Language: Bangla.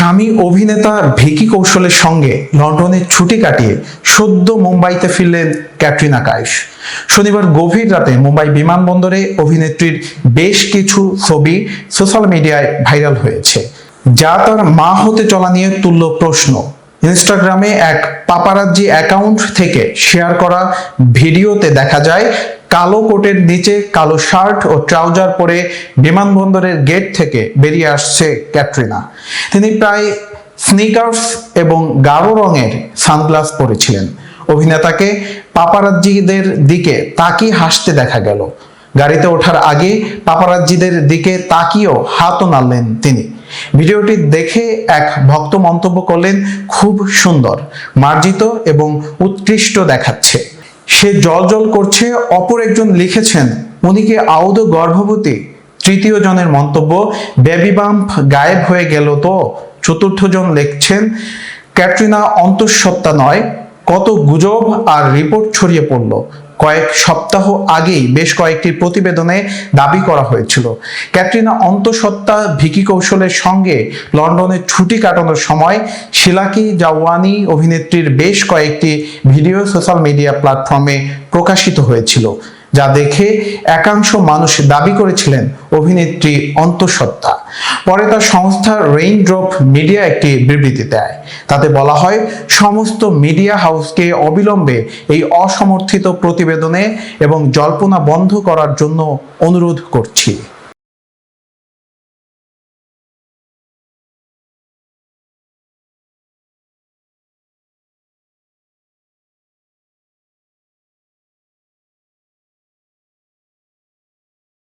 স্বামী অভিনেতা ভিকি কৌশলের সঙ্গে লন্ডনে ছুটি কাটিয়ে সদ্য মুম্বাইতে ফিরলেন ক্যাটরিনা কাইফ। শনিবার গভীর রাতে মুম্বাই বিমানবন্দরে অভিনেত্রীর বেশ কিছু ছবি সোশ্যাল মিডিয়ায় ভাইরাল হয়েছে, যা তার মা হতে চলা নিয়ে তুলল প্রশ্ন। ইনস্টাগ্রামে এক পাপারাজ্জি অ্যাকাউন্ট থেকে শেয়ার করা ভিডিওতে দেখা যায় কালো কোটের নিচে কালো শার্ট ও ট্রাউজার পরে বিমানবন্দরের গেট থেকে বেরিয়ে আসছে ক্যাটরিনা। তিনি প্রায় স্নিকার্স এবং গাঢ় রঙের সানগ্লাস পরেছিলেন। অভিনেতাকে পাপারাজ্জিদের দিকে তাকিয়ে হাসতে দেখা গেল। গাড়িতে ওঠার আগে পাপারাজ্জিদের দিকে তাকিয়েও হাতও নাড়লেন তিনি। ভিডিওটি দেখে এক ভক্ত মন্তব্য করলেন, খুব সুন্দর, মার্জিত এবং উৎকৃষ্ট দেখাচ্ছে। সে জল জল করছে, অপর একজন লিখেছেন, উনি কি আউদ গর্ভবতী? তৃতীয় জনের মন্তব্য, বেবি বাম্প গায়েব হয়ে গেল তো? চতুর্থ জন লিখছেন, ক্যাটরিনা অন্তঃসত্ত্বা নয়, কত গুজব আর রিপোর্ট ছড়িয়ে পড়ল। কয়েক সপ্তাহ আগেই বেশ কয়েকটি প্রতিবেদনে দাবি করা হয়েছিল। ক্যাটরিনা অন্তঃসত্ত্বা ভিকি কৌশলের সঙ্গে লন্ডনে ছুটি কাটানোর সময় শিলাকি জাওয়ানি অভিনেত্রীর বেশ কয়েকটি ভিডিও সোশ্যাল মিডিয়া প্ল্যাটফর্মে প্রকাশিত হয়েছিল। যা দেখে একাংশ মানুষ দাবি করেছিলেন অভিনেত্রী অন্তঃসত্ত্বা। পরে তার সংস্থা রেইনড্রপ মিডিয়া একটি বিবৃতি দেয়। তাতে বলা হয়, সমস্ত মিডিয়া হাউসকে অবিলম্বে এই অসমর্থিত প্রতিবেদনে এবং জল্পনা বন্ধ করার জন্য অনুরোধ করছি।